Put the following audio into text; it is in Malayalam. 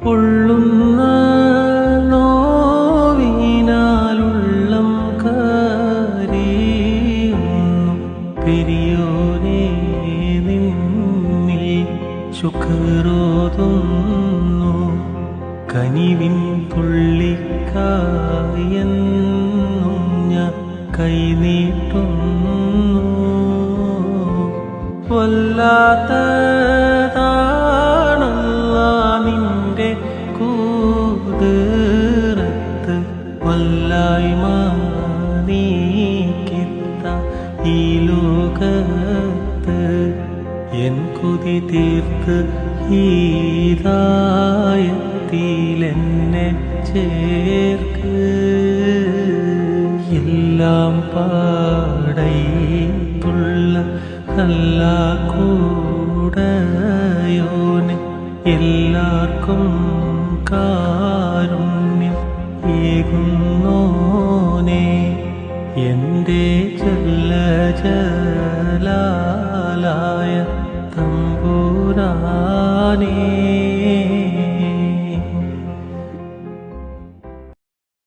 പൊള്ളുന്ന നോവിനാലുള്ളം കരയുന്നു. പെരിയോനെ നിന്നിൽ ശുക്രോതുന്നു കനിവിൻ തുള്ളിക്കായെന്നും ഞാൻ കൈനീട്ടുന്നു. വല്ലാത്തതാണല്ല വല്ലായ്മ നീക്കിത്ത ഈ ലോകത്ത് എൻ കുതി തീർത്ത് ഈതായത്തിലെന്നെ ചേർക്ക്. എല്ലാം പാടയിട്ടുള്ള അല്ല കൂടയോന് എല്ലാവർക്കും കാരുണ്യം. ഏകുന്നോനെ എന്റെ ജല്ല ജലാലായ തമ്പുരാനേ.